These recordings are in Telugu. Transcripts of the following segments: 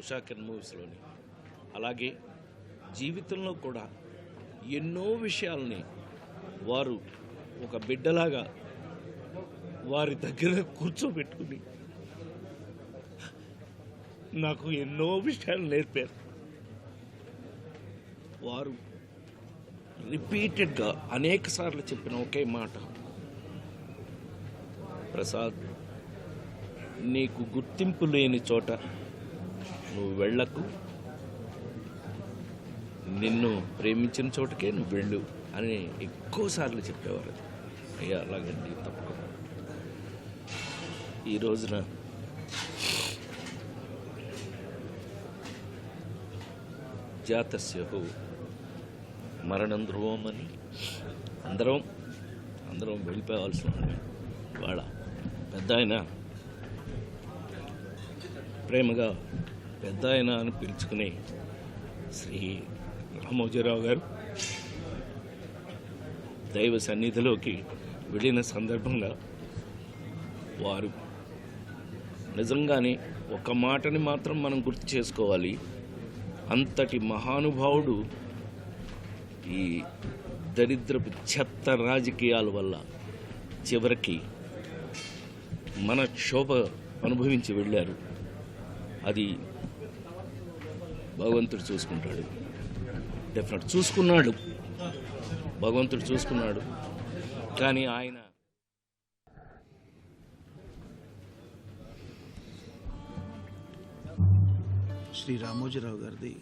ఉషాకర్ మూవీస్లోని. అలాగే జీవితంలో కూడా ఎన్నో విషయాల్ని వారు ఒక బిడ్డలాగా వారి దగ్గర కూర్చోబెట్టుకుని నాకు ఎన్నో విషయాలు నేర్పారు. వారు రిపీటెడ్గా అనేక సార్లు చెప్పిన ఒకే మాట. ప్రసాద్ నీకు గుర్తింపు లేని చోట నువ్వు వెళ్ళకు. నిన్ను ప్రేమించిన చోటకే నువ్వు వెళ్ళు అని ఎక్కువసార్లు చెప్పేవారు. అది అయ్యా అలాగండి తప్పకుండా. ఈ రోజున జాతస్యహు మరణం ధ్రువం అని అందరం అందరం వెళ్ళిపోవాల్సిన వాళ్ళ పెద్ద ఆయన ప్రేమగా పెద్ద ఆయన అని పిలుచుకునే శ్రీ రామోజీరావు గారు దైవ సన్నిధిలోకి వెళ్ళిన సందర్భంగా వారు నిజంగానే ఒక మాటని మాత్రం మనం గుర్తు చేసుకోవాలి. అంతటి మహానుభావుడు ఈ దరిద్రపు చెత్త రాజకీయాల వల్ల చివరికి మన క్షోభ అనుభవించి వెళ్ళారు. అది భగవంతుడు చూసుకుంటాడు. డెఫినెట్ చూసుకున్నాడు. భగవంతుడు చూసుకున్నాడు. కానీ ఆయన శ్రీ రామోజీరావు గారిది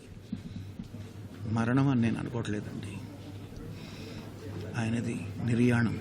మరణం అని నేను అనుకోవట్లేదండి. ఆయనది నిర్యాణం.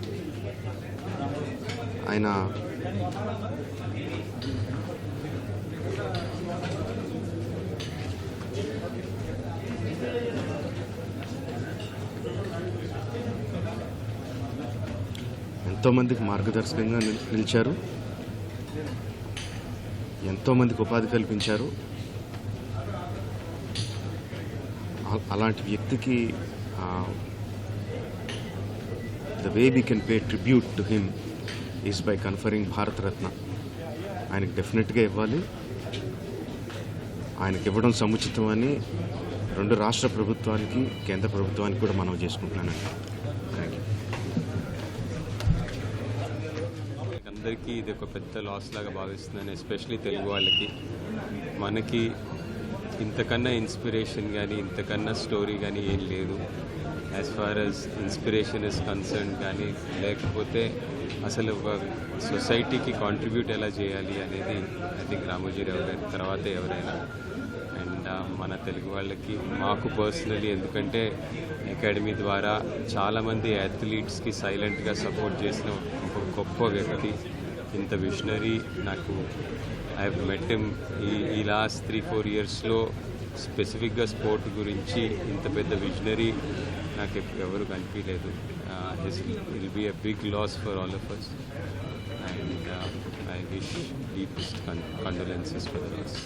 ఆయన ఎంతోమందికి మార్గదర్శకంగా నిల్- నిలిచారు. ఎంతోమందికి ఉపాధి కల్పించారు. అలాంటి వ్యక్తికి the way we can pay tribute to him is by conferring Bharat Ratna ఆయనకి డెఫినెట్గా ఇవ్వాలి. ఆయనకి ఇవ్వడం సముచితమని రెండు రాష్ట్ర ప్రభుత్వానికి కేంద్ర ప్రభుత్వానికి కూడా మనం చేసుకుంటున్నానండి థ్యాంక్ యూ అందరికీ ఇది ఒక పెద్ద లాస్ లాగా భావిస్తున్నాను ఎస్పెషలీ తెలుగు వాళ్ళకి. మనకి ఇంతకన్నా ఇన్స్పిరేషన్ కానీ ఇంతకన్నా స్టోరీ కానీ ఏం లేదు. As far as inspiration is concern కానీ లేకపోతే అసలు ఒక సొసైటీకి కాంట్రిబ్యూట్ ఎలా చేయాలి అనేది ఐ థింక్ రామోజీరావు గారి తర్వాతే ఎవరైనా. అండ్ uh, మన తెలుగు వాళ్ళకి మాకు పర్సనలీ ఎందుకంటే అకాడమీ ద్వారా చాలామంది అథ్లీట్స్కి సైలెంట్గా సపోర్ట్ చేసిన ఒక గొప్ప వ్యక్తి ఇంత విషనరీ నాకు. ఐ మెట్ హిమ్ ఈ ఈ లాస్ట్ త్రీ ఫోర్ ఇయర్స్లో స్పెసిఫిక్గా స్పోర్ట్ గురించి ఇంత పెద్ద విజనరీ నాకు ఎవరు కనిపించలేదు will be a big loss for all of us and I wish deepest condolences for the loss